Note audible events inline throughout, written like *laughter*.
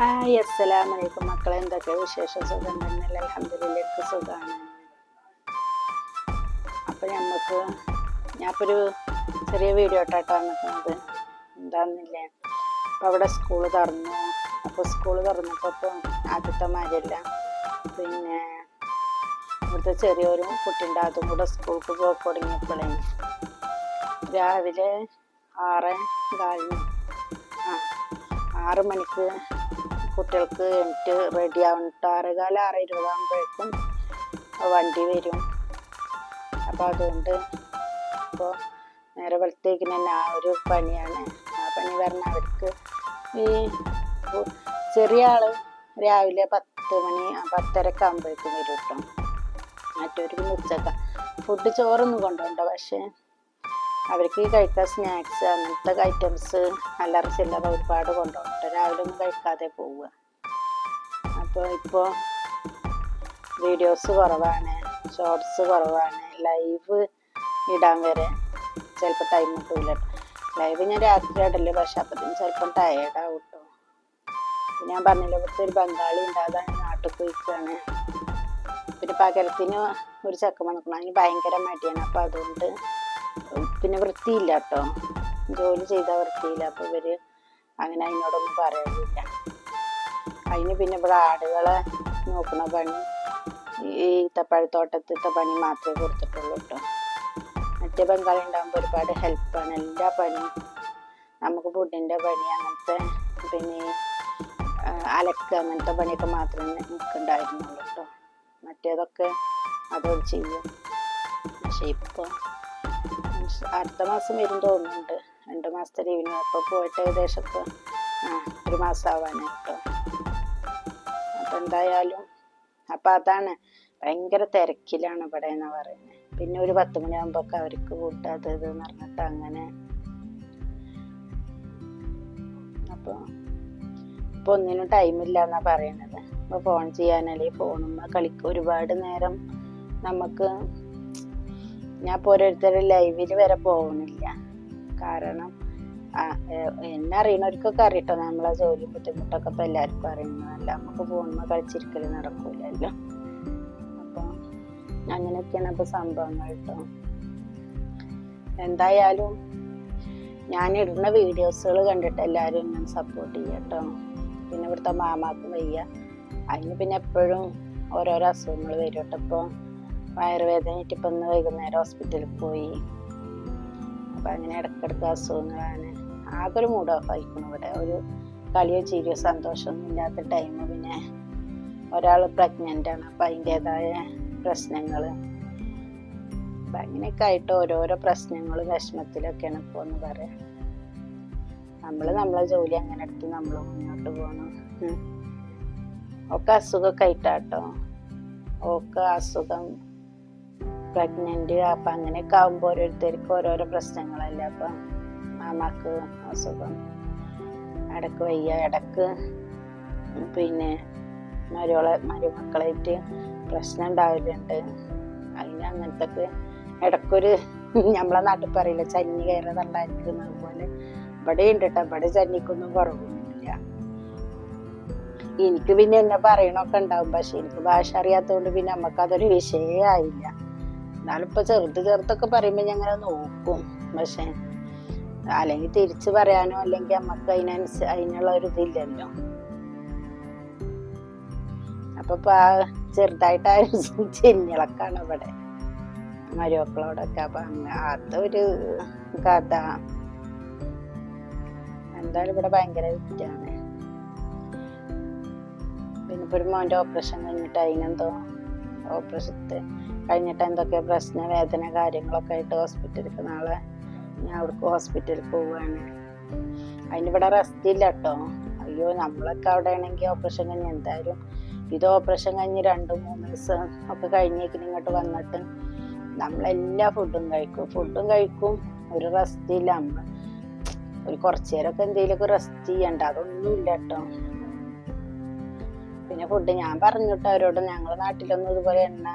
Hi അസ്സലാമു അലൈക്കും മക്കളെ എന്തൊക്കെ വിശേഷം? സുഖം തന്നെയല്ല അലഹമ്മദിലേക്ക് സുഖമാണ് അപ്പം നമുക്ക് ഞാനിപ്പോൾ ഒരു ചെറിയ വീഡിയോ ഇട്ടാട്ടോ നിൽക്കുന്നത് എന്താണെന്നില്ലേ അപ്പം അവിടെ സ്കൂൾ തുറന്നു. അപ്പോൾ സ്കൂൾ തുറന്നപ്പോൾ ഇപ്പം ആദ്യത്തെ മാതിരില്ല പിന്നെ ഇവിടുത്തെ ചെറിയൊരു കുട്ടിന്റെ അതും കൂടെ സ്കൂൾക്ക് പോയി തുടങ്ങിയപ്പോഴേ രാവിലെ ആറ് കാലിന് ആ ആറ് മണിക്ക് കുട്ടികൾക്ക് എന്നിട്ട് റെഡി ആവുന്നിട്ട് ആറേകാല ആറ് ഇരുപതാകുമ്പോഴേക്കും വണ്ടി വരും. അപ്പോൾ അതുകൊണ്ട് ഇപ്പോൾ നേരെ വെളുത്തേക്കിന് തന്നെ ആ ഒരു പണിയാണ്. ആ പണി പറഞ്ഞാൽ അവർക്ക് ഈ ചെറിയ ആൾ രാവിലെ പത്ത് മണി പത്തരക്ക് ആകുമ്പോഴേക്കും വരും കേട്ടോ മറ്റൊരു ഉച്ചക്ക. ഫുഡ് ചോറൊന്നും കൊണ്ടുപോകണ്ട. പക്ഷേ അവർക്ക് കഴിക്കാൻ സ്നാക്സ് അങ്ങനത്തെ ഐറ്റംസ് അല്ലറ ചില്ലറ ഒരുപാട് കൊണ്ടുപോകട്ടെ രാവിലെ ഒന്നും കഴിക്കാതെ പോവുക. അപ്പോൾ ഇപ്പോൾ വീഡിയോസ് കുറവാണ് ഷോർട്സ് കുറവാണ് ലൈവ് ഇടാൻ വരെ ചിലപ്പോൾ ടൈം കിട്ടൂല. ലൈവ് ഞാൻ രാത്രി ഇടൽ പക്ഷെ അപ്പത്തിന് ചിലപ്പം ടയേർഡാവും കേട്ടോ ഞാൻ പറഞ്ഞില്ല ഇവിടുത്തെ ഒരു ബംഗാളി ഉണ്ടാകാൻ നാട്ടിൽ പോയിക്കാണ്. പിന്നെ പകരത്തിന് ഒരു ചക്ക മണക്കണം അതിന് ഭയങ്കര മടിയാണ്. അപ്പോൾ അതുകൊണ്ട് പിന്നെ വൃത്തിയില്ല കേട്ടോ ജോലി ചെയ്താൽ വൃത്തിയില്ല. അപ്പോൾ ഇവർ അങ്ങനെ അതിനോടൊന്നും പറയുന്നില്ല അതിന് പിന്നെ ഇവിടെ ആടുകളെ നോക്കുന്ന പണി ഈ ഈത്തപ്പഴത്തോട്ടത്തിത്തെ പണി മാത്രമേ കൊടുത്തിട്ടുള്ളൂ കേട്ടോ മറ്റേ ബംഗാളി ഉണ്ടാകുമ്പോൾ ഒരുപാട് ഹെൽപ്പാണ് എല്ലാ പണിയും നമുക്ക് ഫുഡിന്റെ പണി അങ്ങനത്തെ പിന്നെ അലക്ക് അങ്ങനത്തെ പണിയൊക്കെ മാത്രമേ നിൽക്കണ്ടായിരുന്നുള്ളൂ കേട്ടോ മറ്റേതൊക്കെ അതോട് ചെയ്യും. പക്ഷെ ഇപ്പോൾ അടുത്ത മാസം വരും തോന്നുന്നുണ്ട്. രണ്ട് മാസത്തെ ലീവിന് അപ്പോൾ പോയിട്ട് ഏകദേശം ഇപ്പോൾ ആ ഒരു മാസം ആവാനായി കേട്ടോ അപ്പം എന്തായാലും അപ്പം അതാണ് ഭയങ്കര തിരക്കിലാണ് ഇവിടെ എന്ന് പറയുന്നത് പിന്നെ ഒരു പത്ത് മണിയാകുമ്പോൾ അവർക്ക് അത് ഇത് എന്ന് പറഞ്ഞിട്ട് അങ്ങനെ. അപ്പോൾ ഇപ്പോൾ ഒന്നിനും ടൈമില്ല എന്നാണ് പറയണത്. ഇപ്പോൾ ഫോൺ ചെയ്യാനല്ലേ ഫോണുമ്മ കളിക്കുക ഒരുപാട് നേരം നമുക്ക് ഞാൻ ഇപ്പോൾ ഓരോരുത്തരുടെ ലൈവിൽ വരെ പോകുന്നില്ല കാരണം എന്നെ അറിയണവർക്കൊക്കെ അറിയട്ടോ. നമ്മളെ ജോലി ബുദ്ധിമുട്ടൊക്കെ ഇപ്പൊ എല്ലാവർക്കും അറിയുന്നതല്ല നമുക്ക് ഫോണിൽ കളിച്ചിരിക്കൽ നടക്കൂലല്ലോ. അപ്പോൾ അങ്ങനെയൊക്കെയാണ് ഇപ്പോൾ സംഭവങ്ങൾ കേട്ടോ. എന്തായാലും ഞാൻ ഇടുന്ന വീഡിയോസുകൾ കണ്ടിട്ട് എല്ലാവരും ഞാൻ സപ്പോർട്ട് ചെയ്യട്ടോ പിന്നെ ഇവിടുത്തെ മാമാക്കും വയ്യ. അതിന് പിന്നെ എപ്പോഴും ഓരോരോ അസുഖങ്ങൾ വരും കേട്ടോ വയറുവേദനയായിട്ട് ഇപ്പം ഇന്ന് വൈകുന്നേരം ഹോസ്പിറ്റലിൽ പോയി. അപ്പം അങ്ങനെ ഇടയ്ക്കിടയ്ക്ക് അസുഖങ്ങളാണ്. ആകെ ഒരു മൂഡ് ഓഫ് ആയിരിക്കണം ഇവിടെ. ഒരു കളിയോ ചിരിയോ സന്തോഷമൊന്നും ഇല്ലാത്ത ടൈം പിന്നെ ഒരാൾ പ്രഗ്നന്റ് ആണ്. അപ്പം അതിന്റേതായ പ്രശ്നങ്ങൾ അപ്പം അങ്ങനെയൊക്കെ ആയിട്ട് ഓരോരോ പ്രശ്നങ്ങൾ വിഷമത്തിലൊക്കെയാണ് ഇപ്പോൾ എന്ന് പറയാം. നമ്മൾ നമ്മളെ ജോലി അങ്ങനെ എടുത്ത് നമ്മൾ മുന്നോട്ട് പോകണം. ഒക്കെ അസുഖമൊക്കെ ആയിട്ടാട്ടോ. ഒക്കെ അസുഖം പ്രഗ്നന്റ് അപ്പം അങ്ങനെയൊക്കെ ആകുമ്പോൾ ഓരോരുത്തർക്ക് ഓരോരോ പ്രശ്നങ്ങളല്ലേ? അപ്പം മാമാക്ക് അസുഖം. ഇടയ്ക്ക് വയ്യ ഇടയ്ക്ക് പിന്നെ മരുവളെ മരുമക്കളായിട്ട് പ്രശ്നം ഉണ്ടാവലുണ്ട്. അതിന് അങ്ങനത്തെ ഇടക്കൊരു നമ്മളെ നാട്ടിൽ പറയില്ല ചന്നി കയറി തള്ളായിരിക്കുന്നത് പോലെ ഇവിടെ ഉണ്ട് കേട്ടോ ഇവിടെ ചന്നിക്കൊന്നും കുറവൊന്നുമില്ല. എനിക്ക് പിന്നെ എന്നെ പറയണൊക്കെ ഉണ്ടാവും. പക്ഷെ എനിക്ക് ഭാഷ അറിയാത്തതുകൊണ്ട് പിന്നെ നമുക്കതൊരു വിഷയേ ആയില്ല. എന്നാലും ഇപ്പൊ ചെറുത് ചെറുതൊക്കെ പറയുമ്പോ ഞങ്ങനെ നോക്കും. പക്ഷെ അല്ലെങ്കിൽ തിരിച്ചു പറയാനോ അല്ലെങ്കിൽ നമുക്ക് അതിനനുസ അതിനുള്ള ഒരു ഇതില്ലല്ലോ. അപ്പൊ ഇപ്പൊ ചെറുതായിട്ട് ആ *laughs* ചെന്നിളക്കാണ് ഇവിടെ മരുമക്കളോടൊക്കെ അപ്പൊ അതൊരു കഥ. എന്തായാലും ഇവിടെ ഭയങ്കര വിറ്റാണ്. പിന്നെ ഇപ്പൊ ഒരു മോന്റെ ഓപ്പറേഷൻ കഴിഞ്ഞിട്ട് അതിനെന്തോ ഓപ്പറേഷത്ത് കഴിഞ്ഞിട്ട് എന്തൊക്കെ പ്രശ്ന വേദന കാര്യങ്ങളൊക്കെ ആയിട്ട് ഹോസ്പിറ്റലിലേക്ക് നാളെ ഞാൻ അവിടേക്ക് ഹോസ്പിറ്റലിൽ പോവുകയാണ് അതിനിവിടെ റെസ്റ്റ് ഇല്ല കേട്ടോ അയ്യോ നമ്മളൊക്കെ അവിടെ ആണെങ്കിൽ ഓപ്പറേഷൻ കഴിഞ്ഞ് എന്തായാലും ഇത് ഓപ്പറേഷൻ കഴിഞ്ഞ് രണ്ട് മൂന്ന് ദിവസം ഒക്കെ കഴിഞ്ഞേക്കിന് ഇങ്ങോട്ട് വന്നിട്ട് നമ്മളെല്ലാ ഫുഡും കഴിക്കും. ഫുഡും കഴിക്കും ഒരു റെസ്റ്റ് ഇല്ല. നമ്മൾ ഒരു കുറച്ചു നേരമൊക്കെ എന്തെങ്കിലുമൊക്കെ റെസ്റ്റ് ചെയ്യണ്ട? അതൊന്നും ഇല്ല കേട്ടോ പിന്നെ ഫുഡ് ഞാൻ പറഞ്ഞു കേട്ടോ അവരോട് ഞങ്ങളുടെ നാട്ടിലൊന്നും ഇതുപോലെ എണ്ണ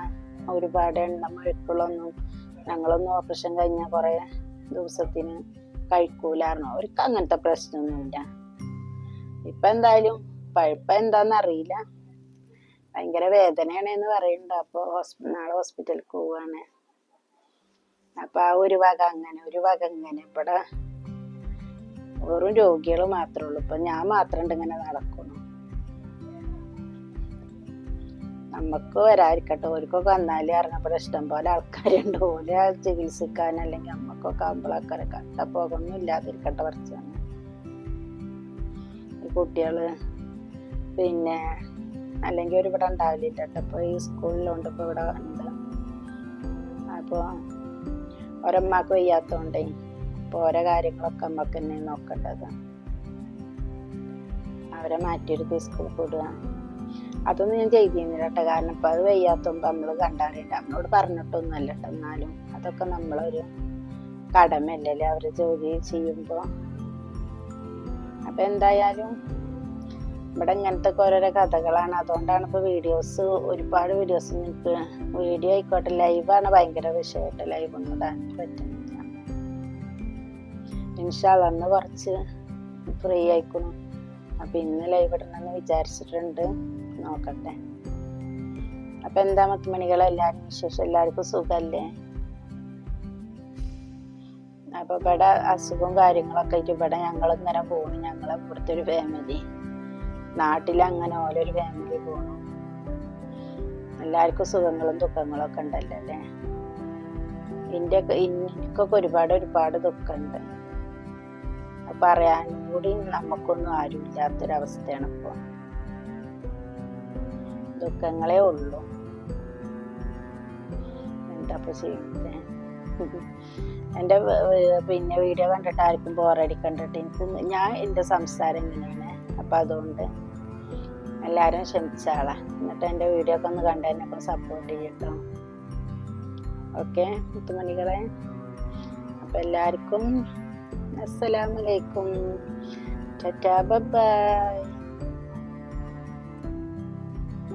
ഒരുപാട് എണ്ണ മഴുക്കളൊന്നും ഞങ്ങളൊന്നും ഓപ്പറേഷൻ കഴിഞ്ഞ കുറെ ദിവസത്തിന് കഴിക്കൂലായിരുന്നു. അവർക്ക് അങ്ങനത്തെ പ്രശ്നമൊന്നുമില്ല. ഇപ്പൊ എന്തായാലും പഴുപ്പ എന്താന്ന് അറിയില്ല. ഭയങ്കര വേദനയാണ് എന്ന് പറയുന്നുണ്ട്. അപ്പോൾ നാളെ ഹോസ്പിറ്റലിൽ പോവാണ്. അപ്പൊ ആ ഒരു വക അങ്ങനെ ഒരു വക ഇങ്ങനെ. ഇവിടെ വെറും രോഗികൾ മാത്രമേ ഉള്ളൂ. ഇപ്പൊ ഞാൻ മാത്രമുണ്ട് ഇങ്ങനെ നടക്കുന്നു. നമുക്ക് വരാതിരിക്കട്ടെ. ഓർക്കൊക്കെ വന്നാലേ ഇറങ്ങപ്പോൾ ഇഷ്ടം പോലെ ആൾക്കാരുണ്ട് ഓലെ ചികിത്സിക്കാൻ അല്ലെങ്കിൽ നമ്മക്കൊക്കെ ആകുമ്പോഴൊക്കെ കട്ടപ്പോകൊന്നും ഇല്ലാതിരിക്കട്ടെ കുറച്ചാണ് ഈ പിന്നെ അല്ലെങ്കിൽ ഒരു ഇവിടെ ഉണ്ടാവില്ല കേട്ടോ ഇപ്പോൾ ഈ സ്കൂളിലുണ്ട് ഇപ്പോൾ ഇവിടെ ഉണ്ട്. അപ്പോൾ ഒരമ്മക്ക് വയ്യാത്തതുകൊണ്ടേ അപ്പോൾ ഓരോ കാര്യങ്ങളൊക്കെ അമ്മയ്ക്ക് തന്നെ നോക്കേണ്ടത്. അവരെ മാറ്റിയെടുത്ത് സ്കൂളിൽ വിടുക. അതൊന്നും ഞാൻ ചെയ്തിരുന്നില്ല കേട്ടോ. കാരണം ഇപ്പം അത് വയ്യാത്തുമ്പോൾ നമ്മൾ കണ്ടറിയണ്ട നമ്മളോട് പറഞ്ഞിട്ടൊന്നുമല്ല കേട്ടോ എന്നാലും. അതൊക്കെ നമ്മളൊരു കടമയല്ലേ അവർ ജോലി ചെയ്യുമ്പോൾ അപ്പം എന്തായാലും ഇവിടെ ഇങ്ങനത്തെ ഓരോരോ കഥകളാണ്. അതുകൊണ്ടാണ് ഇപ്പോൾ വീഡിയോസ് ഒരുപാട് വീഡിയോസ് നിങ്ങൾക്ക് വീഡിയോ ആയിക്കോട്ടെ. ലൈവാണ് ഭയങ്കര വിഷയമായിട്ട് ലൈവ് ഒന്നും ഇടാൻ പറ്റുന്നില്ല. ഇൻഷാല്ല അന്ന് കുറച്ച് ഫ്രീ ആയിക്കണം. അപ്പം ഇന്ന് ലൈവ് ഇടണമെന്ന് വിചാരിച്ചിട്ടുണ്ട്. നോക്കട്ടെ. അപ്പം എന്താ മുത്തുമണികളെ? എല്ലാവരും വിശേഷം? എല്ലാവർക്കും സുഖല്ലേ? അപ്പൊ ഇവിടെ അസുഖവും കാര്യങ്ങളൊക്കെ ആയിട്ട് ഇവിടെ ഞങ്ങൾ ഇങ്ങനെ പോണു. ഞങ്ങളെ ഇവിടുത്തെ ഒരു ഫാമിലി നാട്ടിൽ അങ്ങനെ ഓരോരു ഫാമിലി പോണു. എല്ലാവർക്കും സുഖങ്ങളും ദുഃഖങ്ങളും ഒക്കെ ഉണ്ടല്ലോ അല്ലേ? എന്റെ എനിക്കൊക്കെ ഒരുപാട് ഒരുപാട് ദുഃഖമുണ്ട് പറയാനും കൂടി നമുക്കൊന്നും ആരും ഇല്ലാത്തൊരവസ്ഥയാണ് ഇപ്പൊ. ദുഃഖങ്ങളേ ഉള്ളൂ. എന്താ ചെയ്യുന്നത് എന്റെ പിന്നെ വീഡിയോ കണ്ടിട്ട് ആർക്കും ബോറടിക്കണ്ടിട്ട് എനിക്ക് ഞാൻ എന്റെ സംസാരം ഇങ്ങനെയാണ്. അപ്പം അതുകൊണ്ട് എല്ലാവരും ക്ഷമിച്ചാളാ എന്നിട്ട് എന്റെ വീഡിയോ ഒക്കെ ഒന്ന് കണ്ട് എന്നെ ഒക്കെ സപ്പോർട്ട് ചെയ്യട്ടോ. ഓക്കെ മുത്തുമണികളെ. അപ്പം എല്ലാവർക്കും അസ്സലാമലൈക്കും ടാറ്റാ ബൈ.